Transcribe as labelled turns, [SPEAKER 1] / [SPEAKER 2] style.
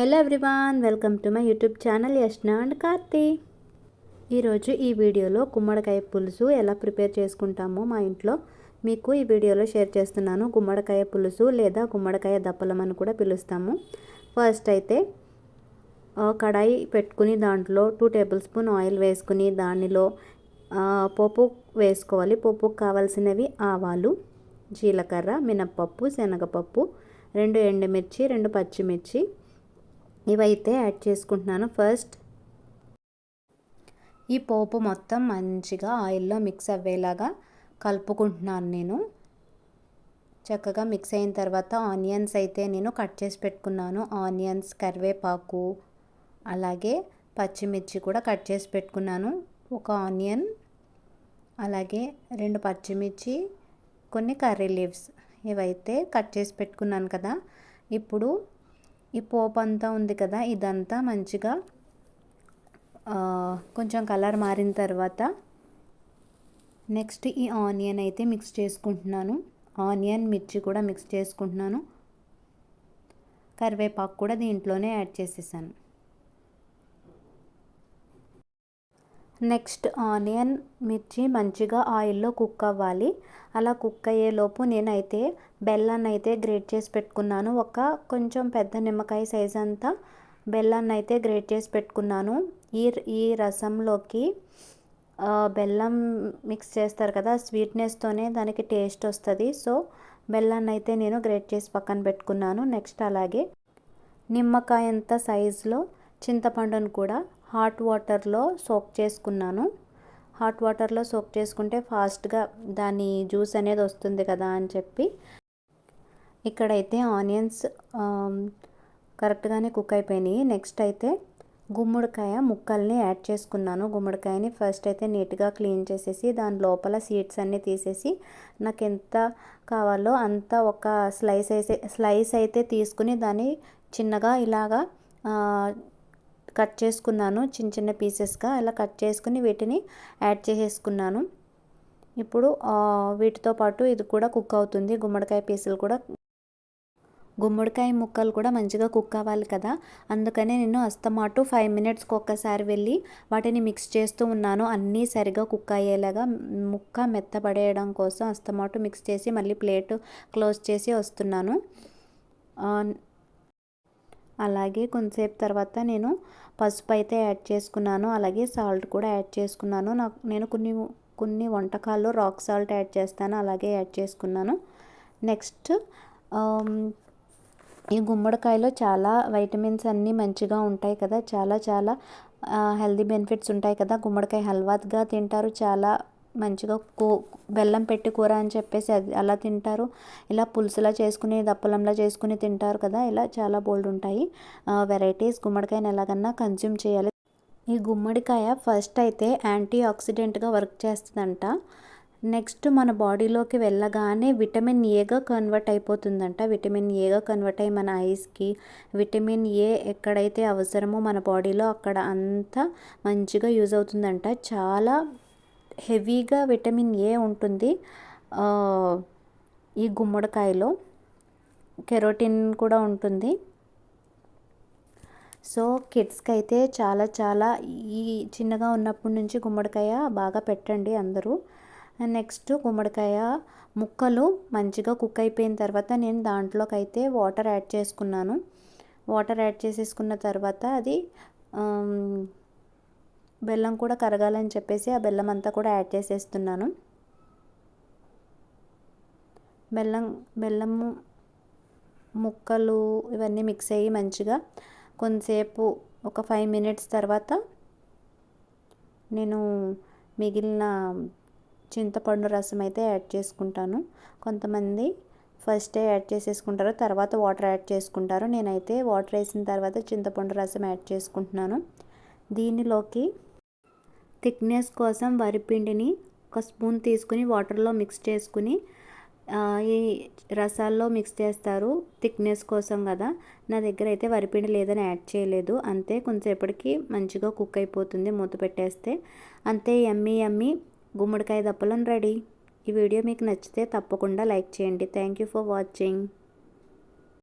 [SPEAKER 1] Hello everyone welcome to my YouTube channel Yashna and Karthi. ఈరోజు ఈ వీడియోలో గుమ్మడికాయ పులుసు ఎలా ప్రిపేర్ చేసుకుంటామో మా ఇంట్లో మీకు ఈ వీడియోలో షేర్ చేస్తున్నాను. గుమ్మడికాయ పులుసు లేదా గుమ్మడికాయ దప్పలం అని కూడా పిలుస్తాము. ఫస్ట్ అయితే కడాయి పెట్టుకుని దాంట్లో టూ టేబుల్ స్పూన్ ఆయిల్ వేసుకుని దానిలో పోపు వేసుకోవాలి. పోపుకు కావాల్సినవి ఆవాలు జీలకర్ర మినప్పప్పు శనగపప్పు రెండు ఎండుమిర్చి రెండు పచ్చిమిర్చి ఇవైతే యాడ్ చేసుకుంటున్నాను. ఫస్ట్ ఈ పోపు మొత్తం మంచిగా ఆయిల్లో మిక్స్ అవ్వేలాగా కలుపుకుంటున్నాను నేను. చక్కగా మిక్స్ అయిన తర్వాత ఆనియన్స్ అయితే నేను కట్ చేసి పెట్టుకున్నాను. ఆనియన్స్ కరివేపాకు అలాగే పచ్చిమిర్చి కూడా కట్ చేసి పెట్టుకున్నాను. ఒక ఆనియన్ అలాగే రెండు పచ్చిమిర్చి కొన్ని కర్రీ లీవ్స్ ఇవైతే కట్ చేసి పెట్టుకున్నాను కదా. ఇప్పుడు ఈ పోపు అంతా ఉంది కదా ఇదంతా మంచిగా కొంచెం కలర్ మారిన తర్వాత నెక్స్ట్ ఈ ఆనియన్ అయితే మిక్స్ చేసుకుంటున్నాను. ఆనియన్ మిర్చి కూడా మిక్స్ చేసుకుంటున్నాను. కరివేపాకు కూడా దీంట్లోనే యాడ్ చేసేసాను. నెక్స్ట్ ఆనియన్ మిర్చి మంచిగా ఆయిల్లో కుక్ అవ్వాలి. అలా కుక్ అయ్యేలోపు నేనైతే బెల్లాన్ని అయితే గ్రేట్ చేసి పెట్టుకున్నాను. ఒక కొంచెం పెద్ద నిమ్మకాయ సైజ్ అంతా బెల్లాన్ని అయితే గ్రేట్ చేసి పెట్టుకున్నాను. ఈ ఈ రసంలోకి బెల్లం మిక్స్ చేస్తారు కదా స్వీట్నెస్తోనే దానికి టేస్ట్ వస్తుంది. సో బెల్లాన్ని అయితే నేను గ్రేట్ చేసి పక్కన పెట్టుకున్నాను. నెక్స్ట్ అలాగే నిమ్మకాయంత సైజులో చింతపండును కూడా హాట్ వాటర్లో సోక్ చేసుకున్నాను. హాట్ వాటర్లో సోక్ చేసుకుంటే ఫాస్ట్గా దాని జ్యూస్ అనేది వస్తుంది కదా అని చెప్పి. ఇక్కడైతే ఆనియన్స్ కరెక్ట్గానే కుక్ అయిపోయినాయి. నెక్స్ట్ అయితే గుమ్మడికాయ ముక్కల్ని యాడ్ చేసుకున్నాను. గుమ్మడికాయని ఫస్ట్ అయితే నీట్గా క్లీన్ చేసేసి దాని లోపల సీడ్స్ అన్నీ తీసేసి నాకు ఎంత కావాలో అంత ఒక స్లైస్ అయితే స్లైస్ అయితే తీసుకుని దాన్ని చిన్నగా ఇలాగా కట్ చేసుకున్నాను చిన్న చిన్న పీసెస్గా. అలా కట్ చేసుకుని వీటిని యాడ్ చేసేసుకున్నాను. ఇప్పుడు వీటితో పాటు ఇది కూడా కుక్ అవుతుంది. గుమ్మడికాయ పీసులు కూడా గుమ్మడికాయ ముక్కలు కూడా మంచిగా కుక్ అవ్వాలి కదా. అందుకనే నేను అస్తమాటు ఫైవ్ మినిట్స్కి ఒక్కసారి వెళ్ళి వాటిని మిక్స్ చేస్తూ ఉన్నాను. అన్నీ సరిగా కుక్ అయ్యేలాగా ముక్క మెత్తపడేయడం కోసం అస్తమాటు మిక్స్ చేసి మళ్ళీ ప్లేట్ క్లోజ్ చేసి వస్తున్నాను. అలాగే కొంతసేపు తర్వాత నేను పసుపు అయితే యాడ్ చేసుకున్నాను. అలాగే సాల్ట్ కూడా యాడ్ చేసుకున్నాను. నాకు నేను కొన్ని కొన్ని వంటకాల్లో రాక్ సాల్ట్ యాడ్ చేస్తాను. అలాగే యాడ్ చేసుకున్నాను. నెక్స్ట్ ఈ గుమ్మడికాయలో చాలా వైటమిన్స్ అన్నీ మంచిగా ఉంటాయి కదా. చాలా చాలా హెల్దీ బెనిఫిట్స్ ఉంటాయి కదా. గుమ్మడికాయ హల్వాగా తింటారు. చాలా మంచిగా కూ బెల్లం పెట్టి కూర అని చెప్పేసి అది అలా తింటారు. ఇలా పులుసులా చేసుకుని దప్పలంలా చేసుకుని తింటారు కదా. ఇలా చాలా బోల్డ్ ఉంటాయి. వెరైటీస్ గుమ్మడికాయని ఎలాగన్నా కన్జ్యూమ్ చేయాలి. ఈ గుమ్మడికాయ ఫస్ట్ అయితే యాంటీ ఆక్సిడెంట్గా వర్క్ చేస్తుందంట. నెక్స్ట్ మన బాడీలోకి వెళ్ళగానే విటమిన్ ఏగా కన్వర్ట్ అయిపోతుందంట. విటమిన్ ఏగా కన్వర్ట్ అయ్యి మన ఐస్కి విటమిన్ ఏ ఎక్కడైతే అవసరమో మన బాడీలో అక్కడ అంతా మంచిగా యూజ్ అవుతుందంట. చాలా హెవీగా విటమిన్ ఏ ఉంటుంది? ఈ గుమ్మడికాయలో కెరోటిన్ కూడా ఉంటుంది. సో కిడ్స్కి అయితే చాలా చాలా ఈ చిన్నగా ఉన్నప్పటి నుంచి గుమ్మడికాయ బాగా పెట్టండి అందరూ. నెక్స్ట్ గుమ్మడికాయ ముక్కలు మంచిగా కుక్ అయిపోయిన తర్వాత నేను దాంట్లోకి అయితే వాటర్ యాడ్ చేసుకున్నాను. వాటర్ యాడ్ చేసేసుకున్న తర్వాత అది బెల్లం కూడా కరగాలని చెప్పేసి ఆ బెల్లం అంతా కూడా యాడ్ చేసేస్తున్నాను. బెల్లం బెల్లము ముక్కలు ఇవన్నీ మిక్స్ అయ్యి మంచిగా కొంతసేపు ఒక ఫైవ్ మినిట్స్ తర్వాత నేను మిగిలిన చింతపండు రసం అయితే యాడ్ చేసుకుంటాను. కొంతమంది ఫస్టే యాడ్ చేసేసుకుంటారు తర్వాత వాటర్ యాడ్ చేసుకుంటారు. నేనైతే వాటర్ వేసిన తర్వాత చింతపండు రసం యాడ్ చేసుకుంటున్నాను. దీనిలోకి థిక్నెస్ కోసం వరిపిండిని ఒక స్పూన్ తీసుకుని వాటర్లో మిక్స్ చేసుకుని ఈ రసాల్లో మిక్స్ చేస్తారు థిక్నెస్ కోసం కదా. నా దగ్గర అయితే వరిపిండి లేదని యాడ్ చేయలేదు. అంతే కొంతసేపటికి మంచిగా కుక్ అయిపోతుంది మూత పెట్టేస్తే. అంతే ఎమ్మి ఎమ్మి గుమ్మడికాయ దప్పలం రెడీ. ఈ వీడియో మీకు నచ్చితే తప్పకుండా లైక్ చేయండి. Thank you for watching.